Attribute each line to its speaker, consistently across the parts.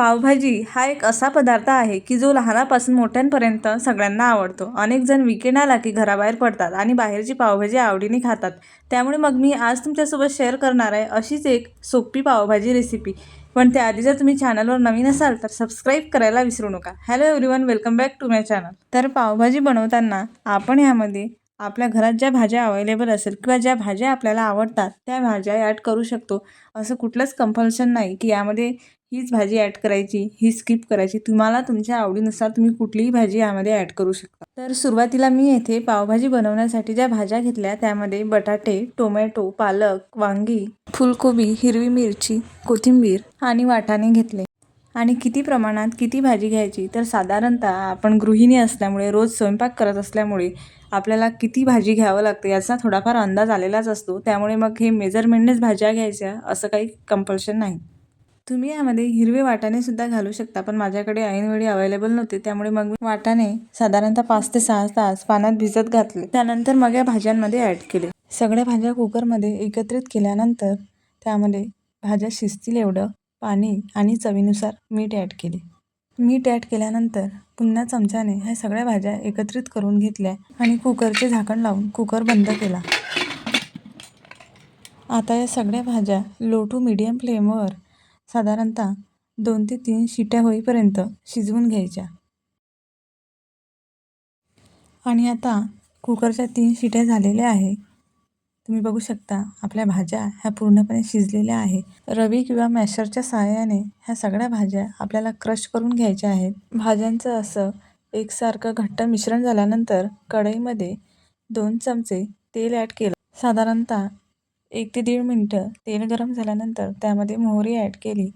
Speaker 1: पावभाजी हा एक असा पदार्थ आहे की जो लहानापासून मोठ्यांपर्यंत सगळ्यांना आवडतो. अनेक जण विकेंड आला की घराबाहेर पडतात आणि बाहेरची पावभाजी आवडीने खातात. त्यामुळे मग मी आज तुमच्यासोबत शेअर करणार आहे अशीच एक सोपी पावभाजी रेसिपी पण त्याआधी जर तुम्ही चॅनलवर नवीन असाल तर सबस्क्राईब करायला विसरू नका. Hello everyone welcome back to my channel तर पावभाजी बनवताना आपण यामध्ये आपल्या घरात ज्या भाज्या अवेलेबल असेल किंवा ज्या भाज्या आपल्याला आवडतात त्या भाज्या ॲड करू शकतो. असं कुठलंच कंपल्शन नाही की यामध्ये हीच भाजी ॲड करायची ही स्किप करायची. तुम्हाला तुमच्या आवडीनुसार तुम्ही कुठलीही भाजी यामध्ये ॲड करू शकता. तर सुरुवातीला मी येथे पावभाजी बनवण्यासाठी ज्या भाज्या घेतल्या त्यामध्ये बटाटे टोमॅटो पालक वांगी फुलकोबी हिरवी मिरची कोथिंबीर आणि वाटाणे घेतले. आणि किती प्रमाणात किती भाजी घ्यायची? तर साधारणतः आपण गृहिणी असल्यामुळे रोज स्वयंपाक करत असल्यामुळे आपल्याला किती भाजी घ्यावं लागतं याचा थोडाफार अंदाज आलेलाच असतो. त्यामुळे मग हे मेजरमेंटनेच भाज्या घ्यायच्या असं काही कंपल्शन नाही. तुम्ही यामध्ये हिरवे वाटाणेसुद्धा घालू शकता पण माझ्याकडे ऐनवेळी अवेलेबल नव्हते त्यामुळे मग मी वाटाणे साधारणतः पाच ते सहा तास पाण्यात भिजत घातले. त्यानंतर मग या भाज्यांमध्ये ॲड केले. सगळ्या भाज्या कुकरमध्ये एकत्रित केल्यानंतर त्यामध्ये भाज्या शिजतील एवढं पाणी आणि चवीनुसार मीठ ॲड केले. मीठ ॲड केल्यानंतर पुन्हा चमच्याने ह्या सगळ्या भाज्या एकत्रित करून घेतल्या आणि कुकरचे झाकण लावून कुकर बंद केला. आता या सगळ्या भाज्या लो टू मिडियम फ्लेमवर साधारणतः दोन ते तीन शिट्या होईपर्यंत शिजवून घ्यायच्या. आणि आता कुकरच्या तीन शिट्या झालेल्या आहे तुम्ही बघू शकता आपल्या भाज्या ह्या पूर्णपणे शिजलेल्या आहे रवी किंवा मॅशरच्या सहाय्याने ह्या सगळ्या भाज्या आपल्याला क्रश करून घ्यायच्या आहेत. भाज्यांचं असं एकसारखं घट्ट मिश्रण झाल्यानंतर कढईमध्ये दोन चमचे तेल ॲड केलं. साधारणतः एक ते दीड मिनटं तेल गरम झाल्यानंतर त्यामध्ये मोहरी ॲड केली.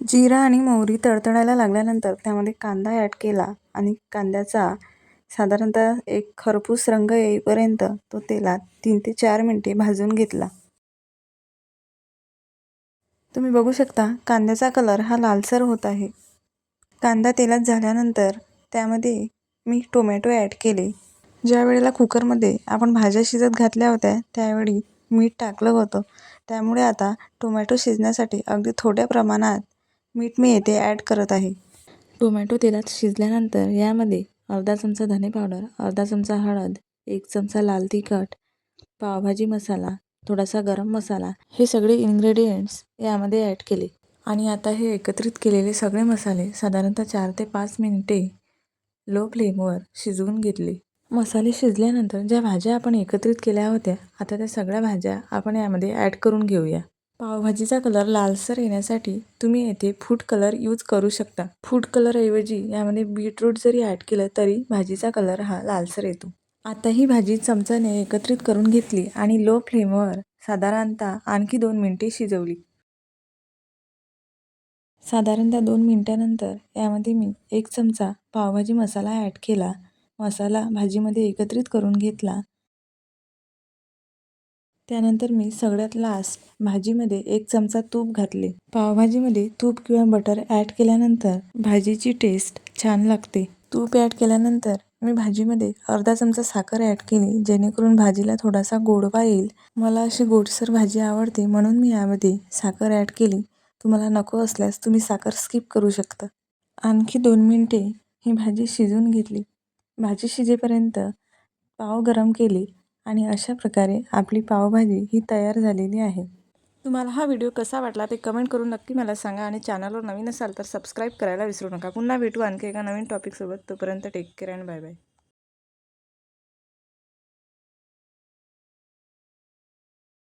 Speaker 1: जिरा आणि मोहरी तडतडायला लागल्यानंतर त्यामध्ये कांदा ॲड केला आणि कांद्याचा साधारणतः एक खरपूस रंग येईपर्यंत तो तेलात तीन ते चार मिनटे भाजून घेतला. तुम्ही बघू शकता कांद्याचा कलर हा लालसर होत आहे. कांदा तेलात झाल्यानंतर त्यामध्ये मी टोमॅटो ॲड केले. ज्या वेळेला कुकरमध्ये आपण भाज्या शिजत घातल्या होत्या त्यावेळी मीठ टाकलं होतं. त्यामुळे आता टोमॅटो शिजण्यासाठी अगदी थोड्या प्रमाणात मीठ मी येथे ॲड करत आहे. टोमॅटो तेलात शिजल्यानंतर यामध्ये अर्धा चमचा धने पावडर अर्धा चमचा हळद एक चमचा लाल तिखट पावभाजी मसाला थोडासा गरम मसाला हे सगळे इन्ग्रेडियंट्स यामध्ये ॲड केले. आणि आता हे एकत्रित केलेले सगळे मसाले साधारणतः चार ते पाच मिनिटे लो फ्लेमवर शिजवून घेतले. मसाले शिजल्यानंतर ज्या भाज्या आपण एकत्रित केल्या होत्या आता त्या सगळ्या भाज्या आपण यामध्ये ॲड करून घेऊया. पावभाजीचा कलर लालसर येण्यासाठी तुम्ही येथे फूड कलर यूज करू शकता. फूड कलरऐवजी यामध्ये बीटरूट जरी ॲड केलं तरी भाजीचा कलर हा लालसर येतो. आता ही भाजी चमचाने एकत्रित करून घेतली आणि लो फ्लेमवर साधारणतः आणखी दोन मिनटे शिजवली. साधारणतः दोन मिनटानंतर यामध्ये मी एक चमचा पावभाजी मसाला ॲड केला मसाला भाजीमध्ये एकत्रित करून घेतला. त्यानंतर मी सगळ्यात लास्ट भाजीमध्ये एक चमचा तूप घातले. पावभाजीमध्ये तूप किंवा बटर ॲड केल्यानंतर भाजीची टेस्ट छान लागते. तूप ॲड केल्यानंतर मी भाजीमध्ये अर्धा चमचा साखर ॲड केली जेणेकरून भाजीला थोडासा गोडवा येईल. मला अशी गोडसर भाजी आवडते म्हणून मी यामध्ये साखर ॲड केली. तुम्हाला नको असल्यास तुम्ही साखर स्किप करू शकता. आणखी दोन मिनटे ही भाजी शिजवून घेतली. भाजी शिजेपर्यंत पाव गरम केले आणि अशा प्रकारे आपली पावभाजी ही तयार झालेली आहे. तुम्हाला हा व्हिडिओ कसा वाटला ते कमेंट करून नक्की मला सांगा आणि चॅनलवर नवीन असाल तर सबस्क्राईब करायला विसरू नका. पुन्हा भेटू आणखी एका नवीन टॉपिकसोबत तोपर्यंत take care and bye bye